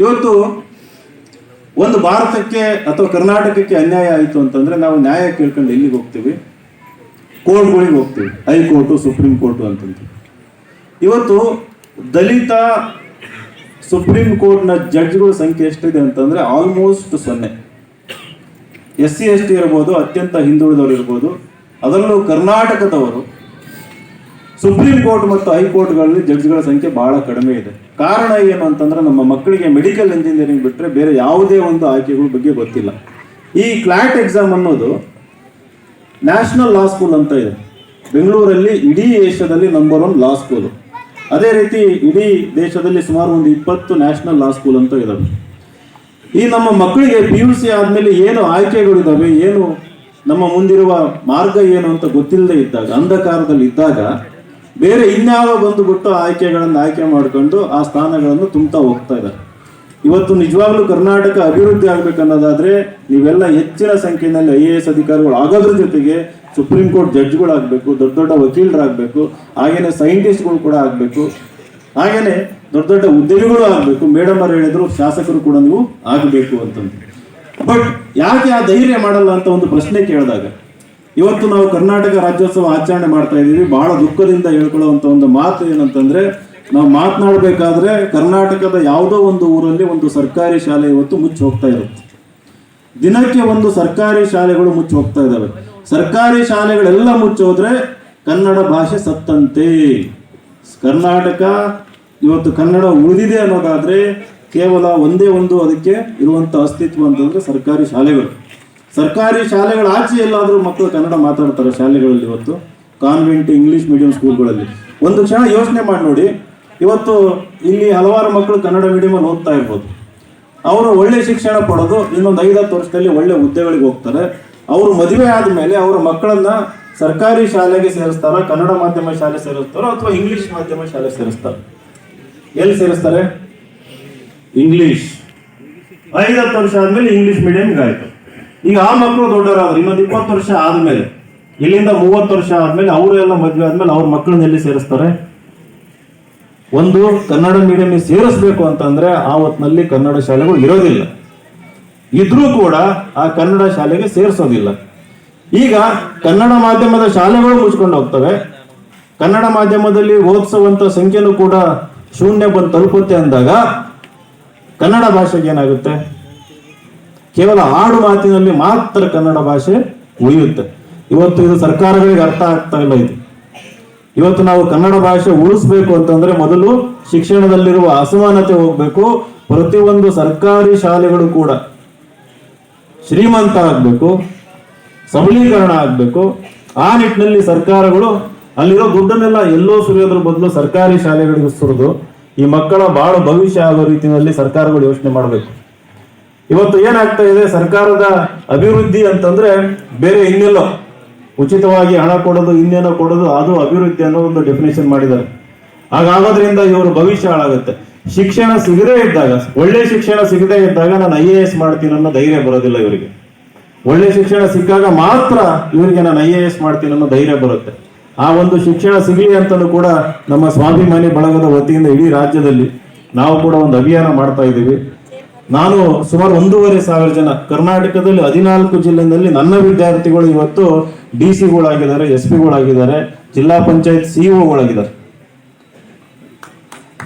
ಇವತ್ತು ಒಂದು ಭಾರತಕ್ಕೆ ಅಥವಾ ಕರ್ನಾಟಕಕ್ಕೆ ಅನ್ಯಾಯ ಆಯಿತು ಅಂತಂದ್ರೆ ನಾವು ನ್ಯಾಯ ಕೇಳ್ಕೊಂಡು ಎಲ್ಲಿಗೆ ಹೋಗ್ತೀವಿ? ಕೋರ್ಟ್ಗಳಿಗೆ ಹೋಗ್ತೀವಿ, ಹೈಕೋರ್ಟು, ಸುಪ್ರೀಂ ಕೋರ್ಟು ಅಂತಂದು ಇವತ್ತು ದಲಿತ ಸುಪ್ರೀಂ ಕೋರ್ಟ್ನ ಜಡ್ಜ್ಗಳ ಸಂಖ್ಯೆ ಎಷ್ಟಿದೆ ಅಂತಂದ್ರೆ ಆಲ್ಮೋಸ್ಟ್ ಸೊನ್ನೆ. ಎಸ್ ಸಿ ಎಸ್ ಟಿ ಇರ್ಬೋದು, ಅತ್ಯಂತ ಹಿಂದುಳಿದವರು ಇರ್ಬೋದು, ಅದರಲ್ಲೂ ಕರ್ನಾಟಕದವರು ಸುಪ್ರೀಂ ಕೋರ್ಟ್ ಮತ್ತು ಹೈಕೋರ್ಟ್ಗಳಲ್ಲಿ ಜಡ್ಜ್ಗಳ ಸಂಖ್ಯೆ ಬಹಳ ಕಡಿಮೆ ಇದೆ. ಕಾರಣ ಏನು ಅಂತಂದ್ರೆ ನಮ್ಮ ಮಕ್ಕಳಿಗೆ ಮೆಡಿಕಲ್ ಇಂಜಿನಿಯರಿಂಗ್ ಬಿಟ್ಟರೆ ಬೇರೆ ಯಾವುದೇ ಒಂದು ಆಯ್ಕೆಗಳ ಬಗ್ಗೆ ಗೊತ್ತಿಲ್ಲ. ಈ ಕ್ಲಾಟ್ ಎಕ್ಸಾಮ್ ಅನ್ನೋದು ನ್ಯಾಷನಲ್ ಲಾ ಸ್ಕೂಲ್ ಅಂತ ಇದೆ. ಬೆಂಗಳೂರಲ್ಲಿ ಇಡೀ ಏಷ್ಯಾದಲ್ಲಿ ನಂಬರ್ ಒನ್ ಲಾ ಸ್ಕೂಲು ಅದೇ ರೀತಿ ಇಡೀ ದೇಶದಲ್ಲಿ ಸುಮಾರು ಒಂದು ಇಪ್ಪತ್ತು ನ್ಯಾಷನಲ್ ಲಾ ಸ್ಕೂಲ್ ಅಂತ ಇದ್ದಾವೆ ಈ ನಮ್ಮ ಮಕ್ಕಳಿಗೆ ಪಿ ಯು ಸಿ ಆದಮೇಲೆ ಏನು ಆಯ್ಕೆಗಳಿದಾವೆ ಏನು ನಮ್ಮ ಮುಂದಿರುವ ಮಾರ್ಗ ಏನು ಅಂತ ಗೊತ್ತಿಲ್ಲದೆ ಇದ್ದಾಗ, ಅಂಧಕಾರದಲ್ಲಿ ಇದ್ದಾಗ ಬೇರೆ ಇನ್ಯಾವ ಬಂದುಬಿಟ್ಟು ಆಯ್ಕೆಗಳನ್ನು ಆಯ್ಕೆ ಮಾಡಿಕೊಂಡು ಆ ಸ್ಥಾನಗಳನ್ನು ತುಂಬ್ತಾ ಹೋಗ್ತಾ ಇದ್ದಾರೆ. ಇವತ್ತು ನಿಜವಾಗ್ಲೂ ಕರ್ನಾಟಕ ಅಭಿವೃದ್ಧಿ ಆಗ್ಬೇಕನ್ನೋದಾದ್ರೆ ನೀವೆಲ್ಲ ಹೆಚ್ಚಿನ ಸಂಖ್ಯೆಯಲ್ಲಿ ಐ ಎ ಎಸ್ ಅಧಿಕಾರಿಗಳು ಆಗೋದ್ರ ಜೊತೆಗೆ ಸುಪ್ರೀಂ ಕೋರ್ಟ್ ಜಡ್ಜ್ಗಳಾಗಬೇಕು, ದೊಡ್ಡ ದೊಡ್ಡ ವಕೀಲರಾಗಬೇಕು, ಹಾಗೇನೆ ಸೈಂಟಿಸ್ಟ್ಗಳು ಕೂಡ ಆಗಬೇಕು, ಹಾಗೇನೆ ದೊಡ್ಡ ದೊಡ್ಡ ಉದ್ಯಮಿಗಳು ಆಗಬೇಕು. ಮೇಡಮ್ ಅವರು ಹೇಳಿದ್ರು, ಶಾಸಕರು ಕೂಡ ನೀವು ಆಗಬೇಕು ಅಂತಂದು ಬಟ್ ಯಾಕೆ ಆ ಧೈರ್ಯ ಮಾಡಲ್ಲ ಅಂತ ಒಂದು ಪ್ರಶ್ನೆ ಕೇಳಿದಾಗ ಇವತ್ತು ನಾವು ಕರ್ನಾಟಕ ರಾಜ್ಯೋತ್ಸವ ಆಚರಣೆ ಮಾಡ್ತಾ ಇದ್ದೀವಿ. ಬಹಳ ದುಃಖದಿಂದ ಹೇಳ್ಕೊಳ್ಳುವಂತ ಒಂದು ಮಾತು ಏನಂತಂದ್ರೆ, ನಾವು ಮಾತನಾಡಬೇಕಾದ್ರೆ ಕರ್ನಾಟಕದ ಯಾವುದೋ ಒಂದು ಊರಲ್ಲಿ ಒಂದು ಸರ್ಕಾರಿ ಶಾಲೆ ಇವತ್ತು ಮುಚ್ಚಿ ಹೋಗ್ತಾ ಇರುತ್ತೆ. ದಿನಕ್ಕೆ ಒಂದು ಸರ್ಕಾರಿ ಶಾಲೆಗಳು ಮುಚ್ಚಿ ಹೋಗ್ತಾ ಇದ್ದಾವೆ. ಸರ್ಕಾರಿ ಶಾಲೆಗಳೆಲ್ಲ ಮುಚ್ಚೋದ್ರೆ ಕನ್ನಡ ಭಾಷೆ ಸತ್ತಂತೆ. ಕರ್ನಾಟಕ ಇವತ್ತು ಕನ್ನಡ ಉಳಿದಿದೆ ಅನ್ನೋದಾದ್ರೆ ಕೇವಲ ಒಂದೇ ಒಂದು ಅದಕ್ಕೆ ಇರುವಂತ ಅಸ್ತಿತ್ವ ಅಂತಂದ್ರೆ ಸರ್ಕಾರಿ ಶಾಲೆಗಳು. ಸರ್ಕಾರಿ ಶಾಲೆಗಳ ಆಚೆ ಎಲ್ಲಾದರೂ ಮಕ್ಕಳು ಕನ್ನಡ ಮಾತಾಡ್ತಾರೆ ಶಾಲೆಗಳಲ್ಲಿ ಇವತ್ತು. ಕಾನ್ವೆಂಟ್ ಇಂಗ್ಲಿಷ್ ಮೀಡಿಯಂ ಸ್ಕೂಲ್ಗಳಲ್ಲಿ ಒಂದು ಕ್ಷಣ ಯೋಚನೆ ಮಾಡಿ ನೋಡಿ. ಇವತ್ತು ಇಲ್ಲಿ ಹಲವಾರು ಮಕ್ಕಳು ಕನ್ನಡ ಮೀಡಿಯಮಲ್ಲಿ ಓದ್ತಾ ಇರ್ಬೋದು. ಅವರು ಒಳ್ಳೆ ಶಿಕ್ಷಣ ಪಡೆದು ಇನ್ನೊಂದು ಐದತ್ತು ವರ್ಷದಲ್ಲಿ ಒಳ್ಳೆ ಹುದ್ದೆಗಳಿಗೆ ಹೋಗ್ತಾರೆ. ಅವರು ಮದುವೆ ಆದಮೇಲೆ ಅವರ ಮಕ್ಕಳನ್ನ ಸರ್ಕಾರಿ ಶಾಲೆಗೆ ಸೇರಿಸ್ತಾರೋ, ಕನ್ನಡ ಮಾಧ್ಯಮ ಶಾಲೆ ಸೇರಿಸ್ತಾರೋ ಅಥವಾ ಇಂಗ್ಲಿಷ್ ಮಾಧ್ಯಮ ಶಾಲೆ ಸೇರಿಸ್ತಾರೆ? ಎಲ್ಲಿ ಸೇರಿಸ್ತಾರೆ? ಇಂಗ್ಲಿಷ್ ಐದತ್ತು ವರ್ಷ ಆದಮೇಲೆ ಇಂಗ್ಲಿಷ್ ಮೀಡಿಯಂಗೆ ಆಯ್ತು. ಈಗ ಆ ಮಕ್ಕಳು ದೊಡ್ಡವರಾದ್ರು, ಇನ್ನೊಂದು ಇಪ್ಪತ್ತು ವರ್ಷ ಆದ್ಮೇಲೆ, ಇಲ್ಲಿಂದ ಮೂವತ್ತು ವರ್ಷ ಆದ್ಮೇಲೆ ಅವರು ಎಲ್ಲ ಮದುವೆ ಆದ್ಮೇಲೆ ಅವ್ರ ಮಕ್ಕಳನ್ನ ಎಲ್ಲಿ ಸೇರಿಸ್ತಾರೆ? ಒಂದು ಕನ್ನಡ ಮೀಡಿಯಂ ಸೇರಿಸ್ಬೇಕು ಅಂತಂದ್ರೆ ಆ ಹೊತ್ತಿನಲ್ಲಿ ಕನ್ನಡ ಶಾಲೆಗಳು ಇರೋದಿಲ್ಲ. ಇದ್ರೂ ಕೂಡ ಆ ಕನ್ನಡ ಶಾಲೆಗೆ ಸೇರಿಸೋದಿಲ್ಲ. ಈಗ ಕನ್ನಡ ಮಾಧ್ಯಮದ ಶಾಲೆಗಳು ಮುಚ್ಕೊಂಡು ಹೋಗ್ತವೆ. ಕನ್ನಡ ಮಾಧ್ಯಮದಲ್ಲಿ ಓದಿಸುವಂತ ಸಂಖ್ಯೆನೂ ಕೂಡ ಶೂನ್ಯ ಬಂದು ತಲುಪುತ್ತೆ ಅಂದಾಗ ಕನ್ನಡ ಭಾಷೆಗೆ ಏನಾಗುತ್ತೆ? ಕೇವಲ ಆಡು ಮಾತಿನಲ್ಲಿ ಮಾತ್ರ ಕನ್ನಡ ಭಾಷೆ ಉಳಿಯುತ್ತೆ. ಇವತ್ತು ಇದು ಸರ್ಕಾರಗಳಿಗೆ ಅರ್ಥ ಆಗ್ತಾ ಇಲ್ಲ ಇದು. ಇವತ್ತು ನಾವು ಕನ್ನಡ ಭಾಷೆ ಉಳಿಸ್ಬೇಕು ಅಂತಂದ್ರೆ ಮೊದಲು ಶಿಕ್ಷಣದಲ್ಲಿರುವ ಅಸಮಾನತೆ ಹೋಗ್ಬೇಕು. ಪ್ರತಿಯೊಂದು ಸರ್ಕಾರಿ ಶಾಲೆಗಳು ಕೂಡ ಶ್ರೀಮಂತ ಆಗ್ಬೇಕು, ಸಬಲೀಕರಣ ಆಗ್ಬೇಕು. ಆ ನಿಟ್ಟಿನಲ್ಲಿ ಸರ್ಕಾರಗಳು ಅಲ್ಲಿರೋ ದುಡ್ಡನ್ನೆಲ್ಲ ಎಲ್ಲೋ ಸುರಿಯೋದ್ರ ಬದಲು ಸರ್ಕಾರಿ ಶಾಲೆಗಳಿಗೆ ಸುರಿದು ಈ ಮಕ್ಕಳ ಬಹಳ ಭವಿಷ್ಯ ಆಗೋ ರೀತಿಯಲ್ಲಿ ಸರ್ಕಾರಗಳು ಯೋಚನೆ ಮಾಡಬೇಕು. ಇವತ್ತು ಏನಾಗ್ತಾ ಇದೆ ಸರ್ಕಾರದ ಅಭಿವೃದ್ಧಿ ಅಂತಂದ್ರೆ ಬೇರೆ ಇನ್ನೆಲ್ಲೋ. ಉಚಿತವಾಗಿ ಹಣ ಕೊಡೋದು, ಇನ್ನೇನೋ ಕೊಡೋದು, ಅದು ಅಭಿವೃದ್ಧಿ ಅನ್ನೋ ಒಂದು ಡೆಫಿನೇಷನ್ ಮಾಡಿದ್ದಾರೆ. ಹಾಗಾಗೋದ್ರಿಂದ ಇವರು ಭವಿಷ್ಯ ಹಾಳಾಗುತ್ತೆ. ಶಿಕ್ಷಣ ಸಿಗದೇ ಇದ್ದಾಗ, ಒಳ್ಳೆ ಶಿಕ್ಷಣ ಸಿಗದೇ ಇದ್ದಾಗ ನಾನು ಐ ಎ ಎಸ್ ಮಾಡ್ತೀನಿ ಅನ್ನೋ ಧೈರ್ಯ ಬರೋದಿಲ್ಲ ಇವರಿಗೆ. ಒಳ್ಳೆ ಶಿಕ್ಷಣ ಸಿಕ್ಕಾಗ ಮಾತ್ರ ಇವರಿಗೆ ನಾನು ಐ ಎ ಎಸ್ ಮಾಡ್ತೀನಿ ಅನ್ನೋ ಧೈರ್ಯ ಬರುತ್ತೆ. ಆ ಒಂದು ಶಿಕ್ಷಣ ಸಿಗಲಿ ಅಂತಲೂ ಕೂಡ ನಮ್ಮ ಸ್ವಾಭಿಮಾನಿ ಬಳಗದ ವತಿಯಿಂದ ಇಡೀ ರಾಜ್ಯದಲ್ಲಿ ನಾವು ಕೂಡ ಒಂದು ಅಭಿಯಾನ ಮಾಡ್ತಾ ಇದ್ದೀವಿ. ನಾನು ಸುಮಾರು ಒಂದೂವರೆ ಸಾವಿರ ಜನ ಕರ್ನಾಟಕದಲ್ಲಿ ಹದಿನಾಲ್ಕು ಜಿಲ್ಲೆಯಲ್ಲಿ ನನ್ನ ವಿದ್ಯಾರ್ಥಿಗಳು ಇವತ್ತು ಡಿ ಸಿಗಳಾಗಿದ್ದಾರೆ ಎಸ್ ಪಿಗಳಾಗಿದ್ದಾರೆ ಜಿಲ್ಲಾ ಪಂಚಾಯತ್ ಸಿಇಒಗಳಾಗಿದ್ದಾರೆ.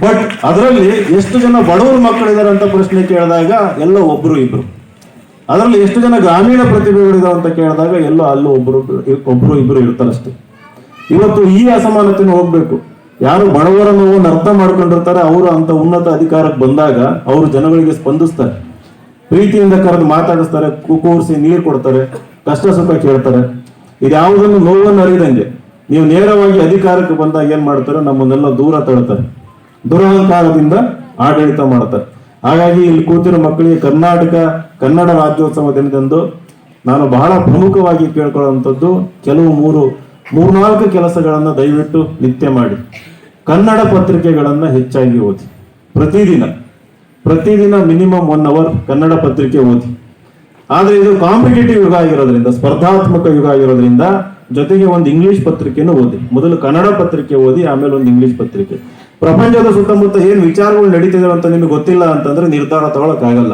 ಬಟ್ ಅದರಲ್ಲಿ ಎಷ್ಟು ಜನ ಬಡವರು ಮಕ್ಕಳಿದ್ದಾರೆ ಅಂತ ಪ್ರಶ್ನೆ ಕೇಳಿದಾಗ ಎಲ್ಲ ಒಬ್ರು ಇಬ್ರು. ಅದರಲ್ಲಿ ಎಷ್ಟು ಜನ ಗ್ರಾಮೀಣ ಪ್ರತಿಭೆಗಳಿದಾವೆ ಅಂತ ಕೇಳಿದಾಗ ಎಲ್ಲ ಅಲ್ಲೂ ಒಬ್ರು ಒಬ್ರು ಇಬ್ರು ಇರ್ತಾರಷ್ಟೇ. ಇವತ್ತು ಈ ಅಸಮಾನತೆನೂ ಹೋಗ್ಬೇಕು. ಯಾರು ಬಡವರ ನೋವನ್ನು ಅರ್ಥ ಮಾಡ್ಕೊಂಡಿರ್ತಾರೆ, ಅವರು ಅಂತ ಉನ್ನತ ಅಧಿಕಾರಕ್ಕೆ ಬಂದಾಗ ಅವರು ಜನಗಳಿಗೆ ಸ್ಪಂದಿಸ್ತಾರೆ. ಪ್ರೀತಿಯಿಂದ ಕರೆದು ಮಾತಾಡಿಸ್ತಾರೆ ಕೂರಿಸಿ ನೀರು ಕೊಡ್ತಾರೆ, ಕಷ್ಟ ಸುಖ ಕೇಳ್ತಾರೆ. ಇದ್ಯಾವುದನ್ನು ನೋವನ್ನು ಅರಿದಂಗೆ ನೀವು ನೇರವಾಗಿ ಅಧಿಕಾರಕ್ಕೆ ಬಂದಾಗ ಏನ್ ಮಾಡ್ತಾರೆ, ನಮ್ಮನ್ನೆಲ್ಲ ದೂರ ತಳ್ತಾರೆ. ದುರಹಂಕಾರದಿಂದ ಆಡಳಿತ ಮಾಡ್ತಾರೆ. ಹಾಗಾಗಿ ಇಲ್ಲಿ ಕೂತಿರೋ ಮಕ್ಕಳಿಗೆ ಕರ್ನಾಟಕ, ಕನ್ನಡ ರಾಜ್ಯೋತ್ಸವ ದಿನದಂದು ನಾನು ಬಹಳ ಪ್ರಮುಖವಾಗಿ ಕೇಳ್ಕೊಳ್ಳುವಂಥದ್ದು ಕೆಲವು ಮೂರು ಮೂರ್ನಾಲ್ಕು ಕೆಲಸಗಳನ್ನ ದಯವಿಟ್ಟು ನಿತ್ಯ ಮಾಡಿ. ಕನ್ನಡ ಪತ್ರಿಕೆಗಳನ್ನ ಹೆಚ್ಚಾಗಿ ಓದಿ. ಪ್ರತಿದಿನ ಪ್ರತಿದಿನ ಮಿನಿಮಮ್ ಒನ್ ಅವರ್ ಕನ್ನಡ ಪತ್ರಿಕೆ ಓದಿ. ಆದ್ರೆ ಇದು ಕಾಂಪಿಟೇಟಿವ್ ಯುಗ ಆಗಿರೋದ್ರಿಂದ, ಸ್ಪರ್ಧಾತ್ಮಕ ಯುಗ ಆಗಿರೋದ್ರಿಂದ ಜೊತೆಗೆ ಒಂದು ಇಂಗ್ಲಿಷ್ ಪತ್ರಿಕೆನೂ ಓದಿ. ಮೊದಲು ಕನ್ನಡ ಪತ್ರಿಕೆ ಓದಿ, ಆಮೇಲೆ ಒಂದು ಇಂಗ್ಲಿಷ್ ಪತ್ರಿಕೆ. ಪ್ರಪಂಚದ ಸುತ್ತಮುತ್ತ ಏನು ವಿಚಾರಗಳು ನಡೀತಿದೆ ಅಂತ ನಿಮಗೆ ಗೊತ್ತಿಲ್ಲ ಅಂತಂದ್ರೆ ನಿರ್ಧಾರ ತಗೊಳಕ್ಕಾಗಲ್ಲ.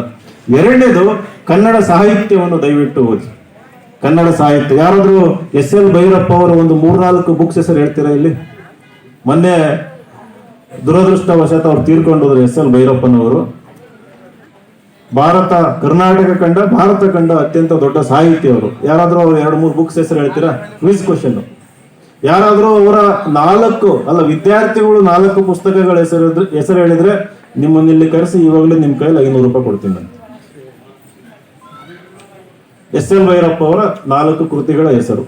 ಎರಡನೇದು ಕನ್ನಡ ಸಾಹಿತ್ಯವನ್ನು ದಯವಿಟ್ಟು ಓದಿ. ಕನ್ನಡ ಸಾಹಿತ್ಯ. ಯಾರಾದ್ರೂ ಎಸ್ ಎಲ್ ಭೈರಪ್ಪ ಅವರ ಒಂದು ಮೂರ್ನಾಲ್ಕು ಬುಕ್ಸ್ ಹೆಸರು ಹೇಳ್ತೀರಾ ಇಲ್ಲಿ? ಮೊನ್ನೆ ದುರದೃಷ್ಟವಶಾತ್ ಅವ್ರು ತೀರ್ಕೊಂಡೋದ್ರು ಎಸ್ ಎಲ್ ಭೈರಪ್ಪನವರು. ಭಾರತ, ಕರ್ನಾಟಕ ಕಂಡ, ಭಾರತ ಕಂಡ ಅತ್ಯಂತ ದೊಡ್ಡ ಸಾಹಿತಿ ಅವರು. ಯಾರಾದರೂ ಅವ್ರ ಎರಡು ಮೂರು ಬುಕ್ಸ್ ಹೆಸರು ಹೇಳ್ತೀರಾ? ಕ್ವಿಸ್ ಕ್ವಶನ್ ಯಾರಾದರೂ ಅವರ ನಾಲ್ಕು, ಅಲ್ಲ ವಿದ್ಯಾರ್ಥಿಗಳು ನಾಲ್ಕು ಪುಸ್ತಕಗಳ ಹೆಸರು ಹೆಸರು ಹೇಳಿದ್ರೆ ನಿಮ್ಮನ್ನ ಇಲ್ಲಿ ಕರೆಸಿ, ಇವಾಗಲೇ ನಿಮ್ಮ ಕೈಯಲ್ಲಿ ಐನೂರು ರೂಪಾಯಿ ಕೊಡ್ತೀನಿ ನಾನು. ಎಸ್ ಎಲ್ ಭೈರಪ್ಪ ಅವರ ನಾಲ್ಕು ಕೃತಿಗಳ ಹೆಸರು.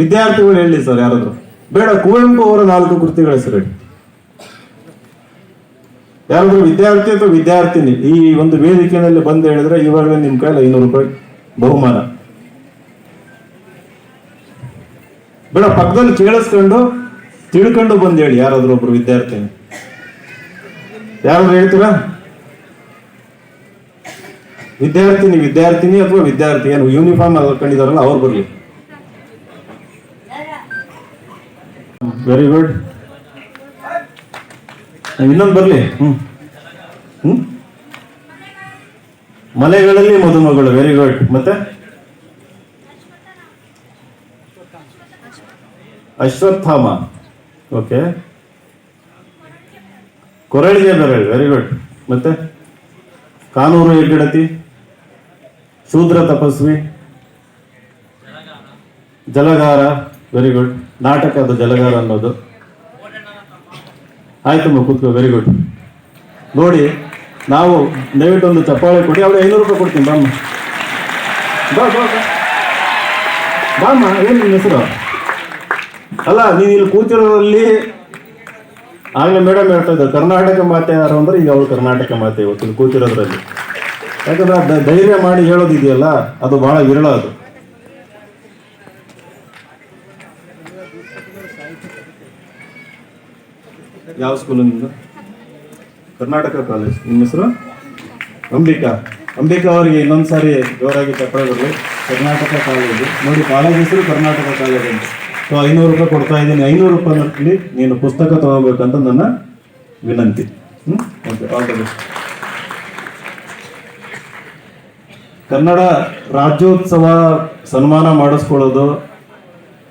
ವಿದ್ಯಾರ್ಥಿಗಳು ಹೇಳಿ ಸರ್ ಯಾರಾದ್ರು. ಬೇಡ, ಕುವೆಂಪು ಅವರ ನಾಲ್ಕು ಕೃತಿಗಳ ಹೆಸರು ಹೇಳಿ. ಯಾರಾದ್ರೂ ವಿದ್ಯಾರ್ಥಿ ಅಥವಾ ವಿದ್ಯಾರ್ಥಿನಿ, ಈ ಒಂದು ವೇದಿಕೆಯಲ್ಲಿ ಬಂದು ಹೇಳಿದ್ರೆ ಇವಾಗಲೇ ನಿಮ್ ಕೈಲಿ ಐನೂರು ರೂಪಾಯಿ ಬಹುಮಾನ. ಬೇಡ, ಪಕ್ಕದಲ್ಲಿ ಕೇಳಿಸ್ಕೊಂಡು, ತಿಳ್ಕೊಂಡು ಬಂದು ಹೇಳಿ ಯಾರಾದ್ರೂ ಒಬ್ರು ವಿದ್ಯಾರ್ಥಿನಿ. ಯಾರಾದ್ರೂ ಹೇಳ್ತೀರಾ? ವಿದ್ಯಾರ್ಥಿನಿ ವಿದ್ಯಾರ್ಥಿನಿ ಅಥವಾ ವಿದ್ಯಾರ್ಥಿ, ಏನು ಯೂನಿಫಾರ್ಮ್ ಹಾಕೊಂಡಿದಾರಲ್ಲ ಅವ್ರು ಬರಲಿ. ವೆರಿ ಗುಡ್ ಇನ್ನೊಂದು ಬರಲಿ? ಹ್ಮ್. ಹ್ಮ್? ಮಲೆಗಳಲ್ಲಿ ಮದುಮಗಳು ವೆರಿ ಗುಡ್ ಮತ್ತೆ? ಅಶ್ವತ್ಥಾಮ. ಓಕೆ ಕೊರಳಿಗೆ ಬೆರಳು ವೆರಿ ಗುಡ್ ಮತ್ತೆ? ಕಾನೂರು ಹೆಗ್ಗಡತಿ ಶೂದ್ರ ತಪಸ್ವಿ. ಜಲಗಾರ ವೆರಿ ಗುಡ್ ನಾಟಕದ ಜಲಗಾರ ಅನ್ನೋದು. ಆಯ್ತಮ್ಮ ಕೂತ್ಕೋ ವೆರಿ ಗುಡ್ ನೋಡಿ, ನಾವು ದಯವಿಟ್ಟು ಒಂದು ಚಪ್ಪಾಳೆ ಕೊಡಿ, ಅವ್ರಿಗೆ ಐನೂರು ರೂಪಾಯಿ ಕೊಡ್ತೀನಿ, ಬಾಮ್ಮ. ಬಾ ಬಾ. ಬಾಮ್ಮ, ಏನು ನಿನ್ನ ಹೆಸರು? ಅಲ್ಲ, ನೀನು ಇಲ್ಲಿ ಕೂತಿರೋದ್ರಲ್ಲಿ ಆಗಲೇ ಮೇಡಮ್ ಹೇಳ್ತಾ ಇದ್ದಾರೆ, ಕರ್ನಾಟಕ ಮಾತೆ ಯಾರು ಅಂದ್ರೆ ಈಗ ಅವಳು ಕರ್ನಾಟಕ ಮಾತೆ ಇವತ್ತು ಕೂತಿರೋದ್ರಲ್ಲಿ. ಯಾಕಂದ್ರೆ ಆ ಧೈರ್ಯ ಮಾಡಿ ಹೇಳೋದಿದೆಯಲ್ಲ, ಅದು ಬಹಳ ವಿರಳ ಅದು. ಯಾವ ಸ್ಕೂಲ್ ನಿಮ್ದು? ಕರ್ನಾಟಕ ಕಾಲೇಜ್ ನಿಮ್ಮ ಹೆಸರು? ಅಂಬಿಕಾ. ಅಂಬಿಕಾ ಅವರಿಗೆ ಇನ್ನೊಂದು ಸಾರಿ ಜೋರಾಗಿ ಚಪ್ಪಾಳೆ ಬರಲಿ. ಕರ್ನಾಟಕ ಕಾಲೇಜ್ ನೋಡಿ ಕಾಲೇಜ್ ಹೆಸರು ಕರ್ನಾಟಕ ಕಾಲೇಜ್ ಅಂತ. ಸೊ ಐನೂರು ರೂಪಾಯಿ ಕೊಡ್ತಾ ಇದ್ದೀನಿ. ಐನೂರು ರೂಪಾಯಿನಲ್ಲಿ ನೀನು ಪುಸ್ತಕ ತಗೋಬೇಕಂತ ನನ್ನ ವಿನಂತಿ. ಹ್ಞೂ okay all the best Kannada Rajyotsava ಸನ್ಮಾನ ಮಾಡಿಸ್ಕೊಳ್ಳೋದು,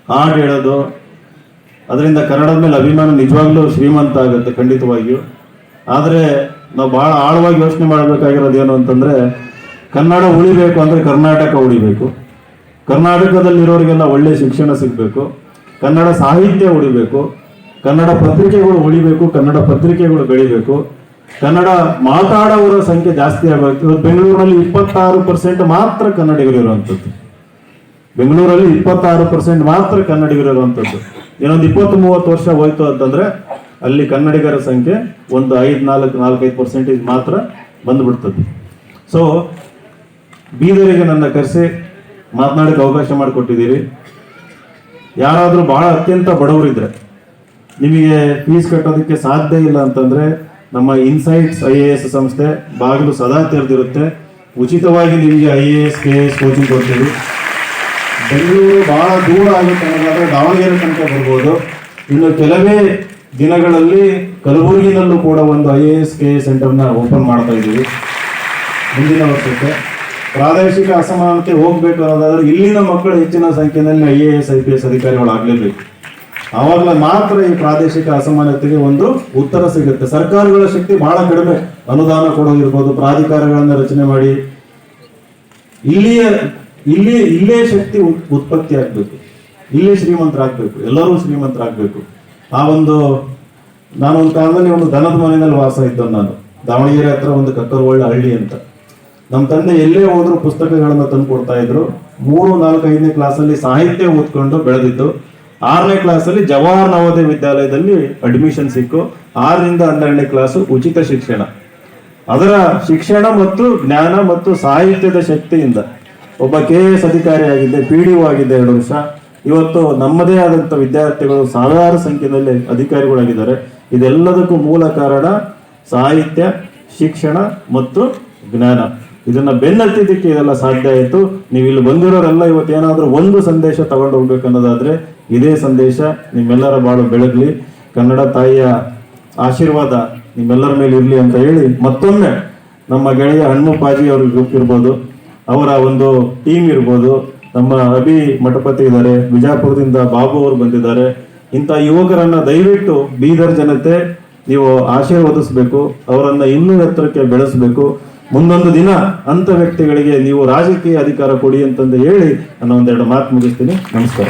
ಹಾಡು ಹೇಳೋದು, ಅದರಿಂದ ಕನ್ನಡದ ಮೇಲೆ ಅಭಿಮಾನ ನಿಜವಾಗ್ಲೂ ಶ್ರೀಮಂತ ಆಗುತ್ತೆ ಖಂಡಿತವಾಗಿಯೂ. ಆದರೆ ನಾವು ಭಾಳ ಆಳವಾಗಿ ಯೋಚನೆ ಮಾಡಬೇಕಾಗಿರೋದು ಏನು ಅಂತಂದರೆ, ಕನ್ನಡ ಉಳಿಬೇಕು ಅಂದರೆ ಕರ್ನಾಟಕ ಉಳಿಬೇಕು. ಕರ್ನಾಟಕದಲ್ಲಿರೋರಿಗೆಲ್ಲ ಒಳ್ಳೆಯ ಶಿಕ್ಷಣ ಸಿಗಬೇಕು. ಕನ್ನಡ ಸಾಹಿತ್ಯ ಉಳಿಬೇಕು. ಕನ್ನಡ ಪತ್ರಿಕೆಗಳು ಉಳಿಬೇಕು, ಕನ್ನಡ ಪತ್ರಿಕೆಗಳು ಬೆಳಿಬೇಕು. ಕನ್ನಡ ಮಾತಾಡೋರ ಸಂಖ್ಯೆ ಜಾಸ್ತಿ ಆಗಬೇಕು. ಇವತ್ತು ಬೆಂಗಳೂರಿನಲ್ಲಿ ಇಪ್ಪತ್ತಾರು ಪರ್ಸೆಂಟ್ ಮಾತ್ರ ಕನ್ನಡಿಗರು ಇರುವಂಥದ್ದು. ಬೆಂಗಳೂರಲ್ಲಿ ಇಪ್ಪತ್ತಾರು ಪರ್ಸೆಂಟ್ ಮಾತ್ರ ಕನ್ನಡಿಗರು ಇರುವಂಥದ್ದು. ಇನ್ನೊಂದು ಇಪ್ಪತ್ತು ಮೂವತ್ತು ವರ್ಷ ಹೋಯ್ತು ಅಂತಂದ್ರೆ ಅಲ್ಲಿ ಕನ್ನಡಿಗರ ಸಂಖ್ಯೆ ಒಂದು ಐದು ನಾಲ್ಕು, ನಾಲ್ಕೈದು ಪರ್ಸೆಂಟೇಜ್ ಮಾತ್ರ ಬಂದ್ಬಿಡ್ತದೆ. ಸೊ ಬೀದರಿಗೆ ನನ್ನ ಕರೆಸಿ ಮಾತನಾಡಕ್ಕೆ ಅವಕಾಶ ಮಾಡಿಕೊಟ್ಟಿದ್ದೀರಿ. ಯಾರಾದರೂ ಬಹಳ ಅತ್ಯಂತ ಬಡವರಿದ್ರೆ, ನಿಮಗೆ ಫೀಸ್ ಕಟ್ಟೋದಕ್ಕೆ ಸಾಧ್ಯ ಇಲ್ಲ ಅಂತಂದ್ರೆ ನಮ್ಮ ಇನ್ಸೈಟ್ಸ್ ಐ ಎ ಎಸ್ ಸಂಸ್ಥೆ ಬಾಗಿಲು ಸದಾ ತೆರೆದಿರುತ್ತೆ. ಉಚಿತವಾಗಿ ನಿಮಗೆ I A S K S coaching ಕೊಡ್ತೀವಿ. ಬೆಂಗಳೂರು ಬಹಳ ದೂರ ಆಗುತ್ತೆ ಅನ್ನೋದಾದ್ರೆ ದಾವಣಗೆರೆ ತನಕ ಬರ್ಬೋದು. ಇನ್ನು ಕೆಲವೇ ದಿನಗಳಲ್ಲಿ ಕಲಬುರಗಿನಲ್ಲೂ ಕೂಡ ಒಂದು I A S K A ಸೆಂಟರ್ನ open ಮಾಡ್ತಾ ಇದ್ದೀವಿ. ಮುಂದಿನ ವರ್ಷಕ್ಕೆ. ಪ್ರಾದೇಶಿಕ ಅಸಮಾನತೆ ಹೋಗಬೇಕು ಅನ್ನೋದಾದರೆ ಇಲ್ಲಿನ ಮಕ್ಕಳು ಹೆಚ್ಚಿನ ಸಂಖ್ಯೆಯಲ್ಲಿ I A S I P S ಅಧಿಕಾರಿಗಳಾಗಲೇಬೇಕು. ಆವಾಗಲೇ ಮಾತ್ರ ಈ ಪ್ರಾದೇಶಿಕ ಅಸಮಾನತೆಗೆ ಒಂದು ಉತ್ತರ ಸಿಗುತ್ತೆ. ಸರ್ಕಾರಗಳ ಶಕ್ತಿ ಬಹಳ ಕಡಿಮೆ. ಅನುದಾನ ಕೊಡೋದಿರ್ಬೋದು ಪ್ರಾಧಿಕಾರಗಳನ್ನ ರಚನೆ ಮಾಡಿ. ಇಲ್ಲಿಯ, ಇಲ್ಲಿ, ಇಲ್ಲೇ ಶಕ್ತಿ ಉತ್- ಉತ್ಪತ್ತಿ ಆಗ್ಬೇಕು. ಇಲ್ಲೇ ಶ್ರೀಮಂತರಾಗ್ಬೇಕು. ಎಲ್ಲರೂ ಶ್ರೀಮಂತರಾಗ್ಬೇಕು. ಆ ಒಂದು, ನಾನು ಒಂದು ಕಾಲದಲ್ಲಿ ಒಂದು ದನದ ಮನೆಯಲ್ಲಿ ವಾಸ ಇದ್ದೆ ನಾನು. ದಾವಣಗೆರೆ ಹತ್ರ ಒಂದು ಕಕ್ಕರವಳ್ಳ ಹಳ್ಳಿ ಅಂತ. ನಮ್ಮ ತಂದೆ ಎಲ್ಲೇ ಹೋದ್ರು ಪುಸ್ತಕಗಳನ್ನು ತಂದು ಕೊಡ್ತಾ ಇದ್ರು. ಮೂರು, ನಾಲ್ಕು, ಐದನೇ ಕ್ಲಾಸಲ್ಲಿ ಸಾಹಿತ್ಯ ಓದ್ಕೊಂಡು ಬೆಳೆದಿದ್ದು. ಆರನೇ ಕ್ಲಾಸಲ್ಲಿ ಜವಾಹರ್ ನವೋದಯ ವಿದ್ಯಾಲಯದಲ್ಲಿ ಅಡ್ಮಿಷನ್ ಸಿಕ್ಕು. ಆರರಿಂದ ಹನ್ನೆರಡನೇ ಕ್ಲಾಸು ಉಚಿತ ಶಿಕ್ಷಣ. ಅದರ ಶಿಕ್ಷಣ ಮತ್ತು ಜ್ಞಾನ ಮತ್ತು ಸಾಹಿತ್ಯದ ಶಕ್ತಿಯಿಂದ ಒಬ್ಬ ಕೆ ಎ ಎಸ್ ಅಧಿಕಾರಿಯಾಗಿದ್ದೆ ಪಿ ಡಿ ಆಗಿದ್ದೆ ಎರಡು ವರ್ಷ. ಇವತ್ತು ನಮ್ಮದೇ ಆದಂಥ ವಿದ್ಯಾರ್ಥಿಗಳು ಸಾವಿರಾರು ಸಂಖ್ಯೆಯಲ್ಲಿ ಅಧಿಕಾರಿಗಳಾಗಿದ್ದಾರೆ. ಇದೆಲ್ಲದಕ್ಕೂ ಮೂಲ ಕಾರಣ ಸಾಹಿತ್ಯ, ಶಿಕ್ಷಣ ಮತ್ತು ಜ್ಞಾನ. ಇದನ್ನ ಬೆನ್ನತ್ತಿದ್ದಕ್ಕೆ ಇದೆಲ್ಲ ಸಾಧ್ಯ ಆಯಿತು. ನೀವು ಇಲ್ಲಿ ಬಂದಿರೋರೆಲ್ಲ ಇವತ್ತು ಏನಾದರೂ ಒಂದು ಸಂದೇಶ ತಗೊಂಡು ಹೋಗ್ಬೇಕು ಅನ್ನೋದಾದ್ರೆ ಇದೇ ಸಂದೇಶ ನಿಮ್ಮೆಲ್ಲರ ಬಾಳು ಬೆಳಗ್ಲಿ. ಕನ್ನಡ ತಾಯಿಯ ಆಶೀರ್ವಾದ ನಿಮ್ಮೆಲ್ಲರ ಮೇಲೆ ಇರಲಿ ಅಂತ ಹೇಳಿ ಮತ್ತೊಮ್ಮೆ ನಮ್ಮ ಗೆಳೆಯ ಹನುಮಪಾಜಿ ಅವ್ರಿಗೆ ಇರ್ಬೋದು. ಅವರ ಒಂದು ಟೀಮ್ ಇರ್ಬೋದು. ನಮ್ಮ ಅಭಿ ಮಠಪತಿ ಇದ್ದಾರೆ, ಬಿಜಾಪುರದಿಂದ ಬಾಬು ಅವರು ಬಂದಿದ್ದಾರೆ. ಇಂಥ ಯುವಕರನ್ನ ದಯವಿಟ್ಟು ಬೀದರ್ ಜನತೆ ನೀವು ಆಶೀರ್ವದಿಸಬೇಕು, ಅವರನ್ನ ಇನ್ನೂ ಎತ್ತರಕ್ಕೆ ಬೆಳೆಸಬೇಕು. ಮುಂದೊಂದು ದಿನ ಅಂತ ವ್ಯಕ್ತಿಗಳಿಗೆ ನೀವು ರಾಜಕೀಯ ಅಧಿಕಾರ ಕೊಡಿ ಅಂತಂದು ಹೇಳಿ ನಾನು ಒಂದೆರಡು ಮಾತು ಮುಗಿಸ್ತೀನಿ. ನಮಸ್ಕಾರ.